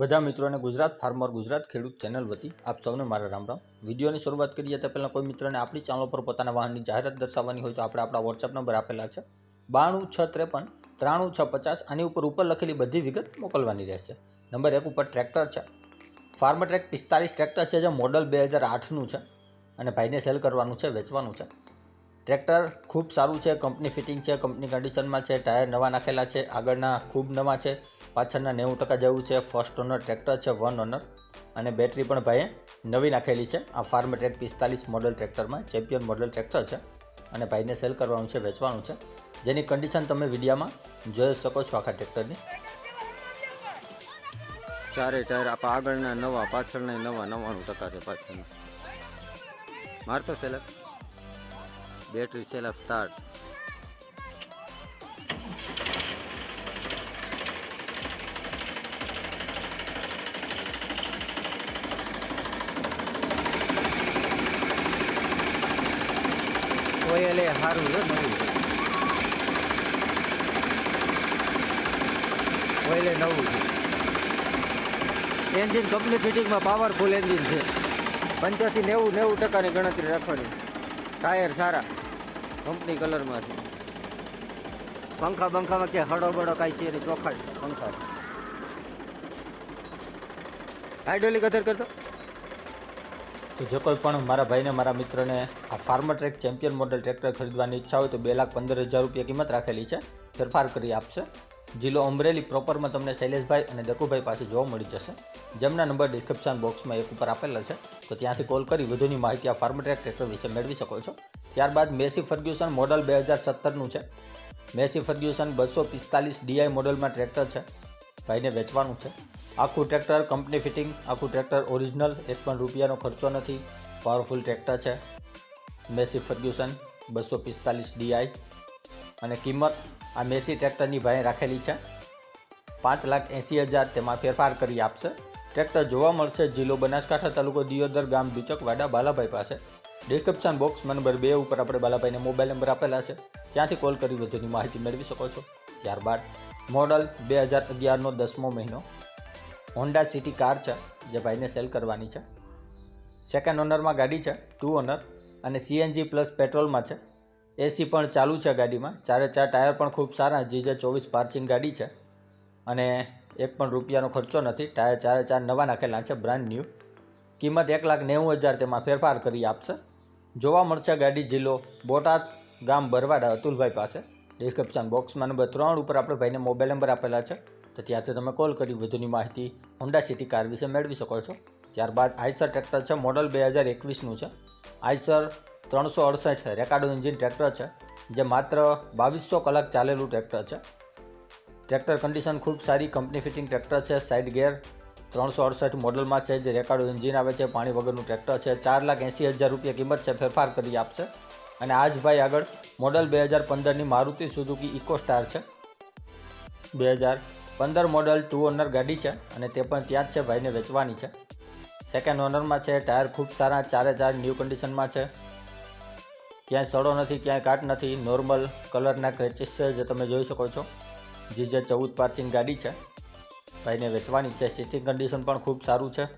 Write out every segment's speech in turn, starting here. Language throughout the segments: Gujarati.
બધા મિત્રોને ગુજરાત ફાર્મર ગુજરાત ખેડૂત ચેનલ વતી આપ સૌને મારા રામ રામ. વિડીયોની શરૂઆત કરીએ તે પહેલાં કોઈ મિત્રને આપણી ચેનલ પર પોતાના વાહનની જાહેરાત દર્શાવવાની હોય તો આપણે આપણા વોટ્સઅપ નંબર આપેલા છે. બાણું છ ત્રેપન, ત્રાણું છ પચાસ, આની ઉપર ઉપર લખેલી બધી વિગત મોકલવાની રહેશે. નંબર એક ઉપર ટ્રેક્ટર છે. ફાર્મર ટ્રેક પિસ્તાલીસ ટ્રેક્ટર છે જે મોડલ બે હજાર આઠનું છે અને ભાઈને સેલ કરવાનું છે, વેચવાનું છે. ટ્રેક્ટર ખૂબ સારું છે કંપની ફિટિંગ છે કંપની કન્ડિશનમાં છે ટાયર નવા નાખેલા છે, આગળના ખૂબ નવા છે. પાછળના નેવું ટકા જેવું છે ફર્સ્ટ ઓનર ટ્રેક્ટર છે વન ઓનર અને બેટરી પણ ભાઈએ નવી નાખેલી છે. આ ફાર્મ ટ્રેક પિસ્તાલીસ મોડલ ટ્રેક્ટરમાં ચેમ્પિયન મોડલ ટ્રેક્ટર છે. અને ભાઈને સેલ કરવાનું છે, વેચવાનું છે. જેની કન્ડિશન તમે વિડીયામાં જોઈ શકો છો આખા ટ્રેક્ટરની ચારે ટાયર આપણા આગળના નવા, પાછળના નવા નવ્વાણું ટકા છે પાછળના. મારતો સેલર બેટરી સેલર સ્ટાર્ટ ઓઇલ એ સારું છે, નવું. ઓઇલ એ નવું છે. એન્જિન કંપની ફિટિંગમાં પાવરફુલ એન્જિન છે. પંચ્યાસી, નેવું નેવું ટકાની ગણતરી રાખવાની. ટાયર સારા. કંપની કલરમાં છે. પંખા બંખામાં કે હડો બડો કાંઈ છે એની ચોખ્ખા પંખા. હાઇડ્રોલિક અધર કરતો? તો જે કોઈ પણ મારા ભાઈને, મારા મિત્રને આ Farmtrac champion model tractor ખરીદવાની ઈચ્છા હોય તો બે લાખ પંદર હજાર રૂપિયા કિંમત રાખેલી છે. ફેરફાર કરી આપશે. જિલ્લો અમરેલી પ્રોપરમાં તમને શૈલેષભાઈ અને દકુભાઈ પાસે જોવા મળી જશે. જેમના નંબર ડિસ્ક્રિપ્શન બોક્સમાં એક ઉપર આપેલા છે. તો ત્યાંથી કોલ કરી વધુની માહિતી આ ફાર્મ ટ્રેક ટ્રેક્ટર વિશે મેળવી શકો છો. ત્યારબાદ મેસી ફર્ગ્યુસન મોડલ બે હજાર સત્તરનું છે. મેસી ફર્ગ્યુસન બસો પિસ્તાલીસ ડીઆઈ મોડલમાં ટ્રેક્ટર છે. ભાઈને વેચવાનું છે. આખું ટ્રેક્ટર કંપની ફિટિંગ, આખું ટ્રેક્ટર ઓરિજિનલ, એક પણ રૂપિયાનો ખર્ચો નથી. પાવરફુલ ટ્રેક્ટર છે. મેસી ફર્ગ્યુસન, બસો પિસ્તાલીસ ડીઆઈ અને કિંમત આ મેસી ટ્રેક્ટરની ભાઈ રાખેલી છે. પાંચ લાખ એંસી હજાર તેમાં ફેરફાર કરી આપશે. ટ્રેક્ટર જોવા મળશે જિલ્લો બનાસકાંઠા તાલુકો દિયોદર ગામ દુચકવાડા બાલાભાઈ પાસે. ડિસ્ક્રિપ્શન બોક્સ નંબર બે ઉપર આપણે બાલાભાઈને મોબાઈલ નંબર આપેલા છે. ત્યાંથી કોલ કરી વધુની માહિતી મેળવી શકો છો. ત્યારબાદ મોડલ બે હજાર અગિયારનો દસમો મહિનો. હોન્ડા સિટી કાર છે, જે ભાઈને સેલ કરવાની છે. સેકન્ડ ઓનરમાં ગાડી છે ટુ ઓનર અને સીએનજી પ્લસ પેટ્રોલમાં છે. એસી પણ ચાલુ છે ગાડીમાં, ચારે ચાર ટાયર પણ ખૂબ સારા જીજે ચોવીસ પાર્સિંગ ગાડી છે. અને એક પણ રૂપિયાનો ખર્ચો નથી ટાયર ચારે ચાર નવા નાખેલા છે બ્રાન્ડ ન્યૂ કિંમત એક લાખ નેવું હજાર તેમાં ફેરફાર કરી આપશે. જોવા મળશે ગાડી જિલ્લો બોટાદ ગામ બરવાડા અતુલભાઈ પાસે. ડિસ્ક્રિપ્શન બોક્સમાં નંબર ત્રણ ઉપર આપણે ભાઈને મોબાઈલ નંબર આપેલા છે. તો ત્યાંથી તમે કોલ કરી વધુની માહિતી હોન્ડા સિટી કાર વિશે મેળવી શકો છો. ત્યારબાદ આઈસર ટ્રેક્ટર છે, મોડલ બે હજાર એકવીસનું છે. આઈસર ત્રણસો અડસઠ રેકાર્ડો એન્જિન ટ્રેક્ટર છે, જે માત્ર બાવીસો કલાક ચાલેલું ટ્રેક્ટર છે. ટ્રેક્ટર કન્ડિશન ખૂબ સારી, કંપની ફિટિંગ ટ્રેક્ટર છે, સાઇડ ગેર ત્રણસો અડસઠ મોડલમાં છે, જે રેકાર્ડો એન્જિન આવે છે, પાણી વગરનું ટ્રેક્ટર છે. ચાર લાખ એંસી હજાર રૂપિયા કિંમત છે, ફેરફાર કરી આપશે. અને આ જ ભાઈ આગળ મોડલ બે હજાર પંદરની મારુતિ સુઝુકી ઇકો સ્ટાર છે. બે હજાર પંદર મોડલ ટુ ઓનર ગાડી છે અને તે પણ ત્યાં જ છે ભાઈને વેચવાની છે. સેકન્ડ ઓનરમાં છે, ટાયર ખૂબ સારા, ચારે ચાર ન્યૂ કન્ડિશનમાં છે. ક્યાંય સડો નથી, ક્યાંય કાટ નથી નોર્મલ કલરના ક્રેચીસ છે જે તમે જોઈ શકો છો. જે જે ચૌદ પાર્સિંગ ગાડી છે. ભાઈને વેચવાની છે સિટિંગ કન્ડિશન પણ ખૂબ સારું છે.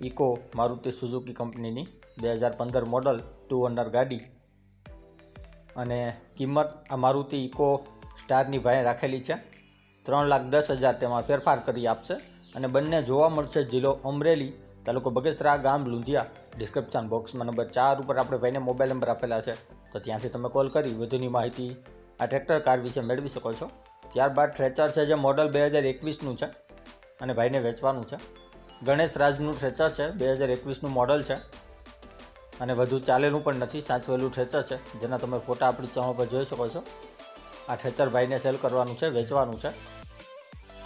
ઇકો મારુતિ સુઝુકી કંપનીની બે હજાર પંદર મોડલ ટુ ઓનર ગાડી. અને કિંમત આ મારુતિ ઇકો સ્ટારની ભાઈ રાખેલી છે. ત્રણ લાખ દસ હજાર તેમાં ફેરફાર કરી આપશે અને બંને જોવા મળશે જિલ્લો અમરેલી, તાલુકો બગસરા, ગામ લુંધિયા. ડિસ્ક્રિપ્શન બોક્સમાં નંબર ચાર ઉપર આપણે ભાઈને મોબાઈલ નંબર આપેલા છે. તો ત્યાંથી તમે કોલ કરી, વધુની માહિતી આ ટ્રેક્ટર કાર વિશે મેળવી શકો છો. ત્યારબાદ ટ્રેચર છે જે મોડલ બે હજાર એકવીસનું છે અને ભાઈને વેચવાનું છે. ગણેશ રાજનું ટ્રેચર છે, બે હજાર એકવીસનું મોડલ છે. અને વધુ ચાલેલું પણ નથી, સાચવેલું ટ્રેચર છે. જેના તમે ફોટા આપણી ચેનલ પર જોઈ શકો છો. આ ટ્રેચર ભાઈને સેલ કરવાનું છે, વેચવાનું છે.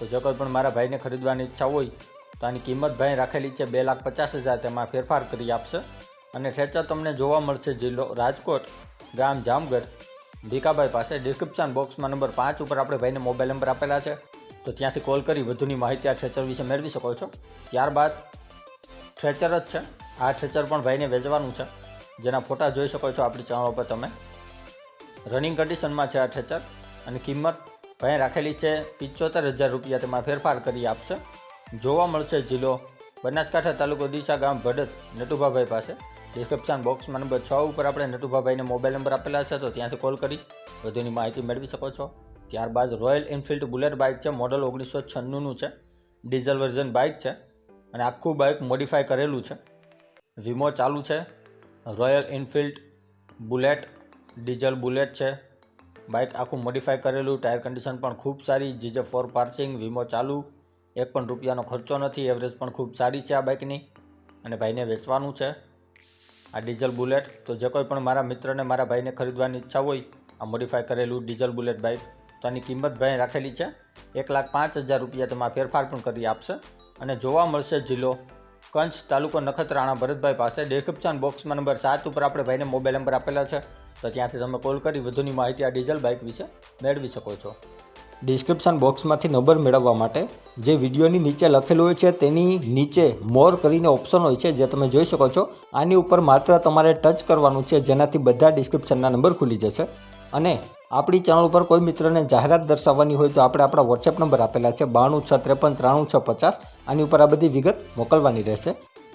તો જો કોઈ પણ મારા ભાઈને ખરીદવાની ઈચ્છા હોય, તો આની કિંમત ભાઈ રાખેલી છે બે લાખ પચાસ હજાર તેમાં ફેરફાર કરી આપશે. અને ટ્રેચર તમને જોવા મળશે જિલ્લો રાજકોટ ગામ જામગઢ, ભીખાભાઈ પાસે ડિસ્ક્રિપ્શન બોક્સમાં નંબર પાંચ ઉપર આપણે ભાઈને મોબાઈલ નંબર આપેલા છે. તો ત્યાંથી કોલ કરી, વધુની માહિતી આ ટ્રેચર વિશે મેળવી શકો છો. ત્યારબાદ ઠેચર જ છે. આ ટ્રેચર પણ ભાઈને વેચવાનું છે. જેના ફોટા જોઈ શકો છો આપણી ચેનલ ઉપર તમે. રનિંગ કન્ડિશનમાં છે આ ટ્રેચર અને કિંમત ભાઈ રાખેલી છે. પિચોતેર હજાર રૂપિયા તેમાં ફેરફાર કરી આપશે. જોવા મળશે જિલ્લો બનાસકાંઠા તાલુકો દિશા ગામ ભડત, નટુભાભાઈ પાસે. ડિસ્ક્રિપ્શન બોક્સમાં નંબર છ ઉપર આપણે નટુભાભાઈને મોબાઈલ નંબર આપેલા છે, તો ત્યાંથી કોલ કરી વધુની માહિતી મેળવી શકો છો. ત્યારબાદ રોયલ એનફિલ્ડ બુલેટ બાઇક છે મોડલ ઓગણીસો છન્નુંનું છે. ડીઝલ વર્ઝન બાઇક છે અને આખું બાઇક મોડિફાય કરેલું છે. વીમો ચાલુ છે. Royal Enfield bullet diesel bullet છે. બાઇક આખું મોડિફાઈ કરેલું ટાયર કન્ડિશન પણ ખૂબ સારી, જીજે ફોર પાર્સિંગ વીમો ચાલુ, એક પણ રૂપિયાનો ખર્ચો નથી એવરેજ પણ ખૂબ સારી છે આ બાઇકની. અને ભાઈને વેચવાનું છે. આ ડીઝલ બુલેટ તો જે કોઈ પણ મારા મિત્રને, મારા ભાઈને ખરીદવાની ઈચ્છા હોય, આ મોડિફાઈ કરેલું ડીઝલ બુલેટ બાઇક તો આની કિંમત ભાઈ રાખેલી છે. એક લાખ પાંચ હજાર રૂપિયા તેમાં ફેરફાર પણ કરી આપશે. અને જોવા મળશે જિલ્લો કંચ તાલુકો નખત્રાણા, ભરતભાઈ પાસે ડિસ્ક્રિપ્શન બોક્સમાં નંબર સાત ઉપર આપણે ભાઈને મોબાઈલ નંબર આપેલા છે. તો ત્યાંથી તમે કોલ કરી, વધુની માહિતી આ ડીઝલ બાઇક વિશે મેળવી શકો છો. ડિસ્ક્રિપ્શન બોક્સમાંથી નંબર મેળવવા માટે જે વિડીયોની નીચે લખેલું હોય છે, તેની નીચે મોર કરીને ઓપ્શન હોય છે, જે તમે જોઈ શકો છો. આની ઉપર માત્ર તમારે ટચ કરવાનું છે, જેનાથી બધા ડિસ્ક્રિપ્શનના નંબર ખુલી જશે. અને આપણી ચેનલ ઉપર કોઈ મિત્રને જાહેરાત દર્શાવવાની હોય તો આપણે આપણા વોટ્સએપ નંબર આપેલા છે, બાણું છ ત્રેપન ત્રાણું છ પચાસ. આની ઉપર આ બધી વિગત મોકલવાની રહેશે.